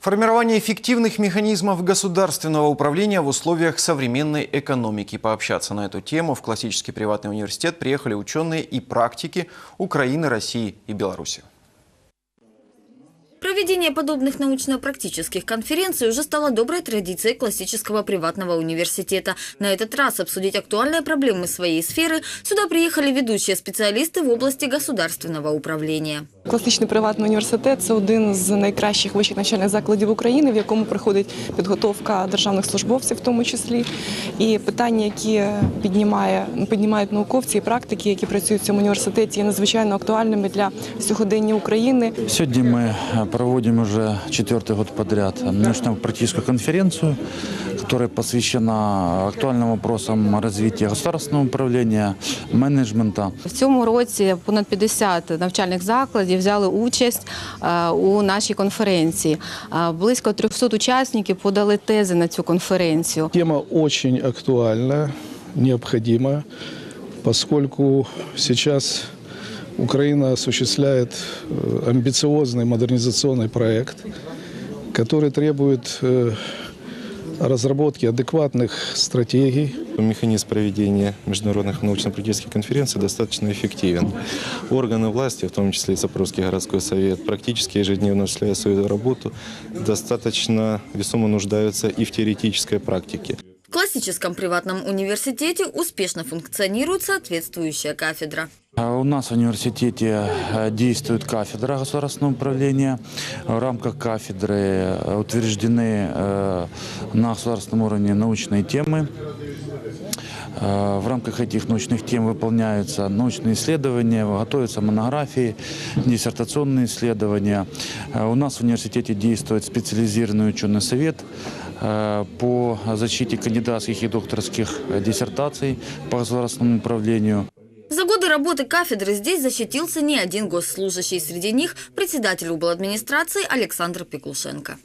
Формирование эффективных механизмов государственного управления в условиях современной экономики. Пообщаться на эту тему в классический приватный университет приехали ученые и практики Украины, России и Беларуси. Проведение подобных научно-практических конференций уже стало доброй традицией классического приватного университета. На этот раз обсудить актуальные проблемы своей сферы сюда приехали ведущие специалисты в области государственного управления. Класичний приватний університет це один з найкращих вищих навчальних закладів України, в якому проходить підготовка державних службовців, в тому числі. І питання, які піднімає, піднімають науковці і практики, які працюють в цьому університеті, є надзвичайно актуальними для сьогодення України. Сегодня мы э, проводим уже четвертый год подряд научно-практическую конференцию, которая посвящена актуальным вопросам развития государственного управления, менеджмента. В цьому році понад 50 навчальних закладів взяли участь е, у нашій конференції. Е, Близько 300 учасників подали тези на цю конференцію. Тема очень актуальна, необходима, поскольку сейчас Украина осуществляет э, амбициозный модернизационный проект, который требует э, разработки адекватных стратегий, Механизм проведения международных научно-практических конференций достаточно эффективен. Органы власти, в том числе и Запорожский городской совет, практически ежедневно осуществляя свою работу, достаточно весомо нуждаются и в теоретической практике. В классическом приватном университете успешно функционирует соответствующая кафедра. А У нас в университете э, действует кафедра государственного управления. В рамках кафедры э, утверждены э, на государственном уровне научные темы. В рамках этих научных тем выполняются научные исследования, готовятся монографии, диссертационные исследования. У нас в университете действует специализированный ученый совет по защите кандидатских и докторских диссертаций по государственному управлению. За годы работы кафедры здесь защитился не один госслужащий. Среди них председатель обладминистрации Александр Пеклушенко.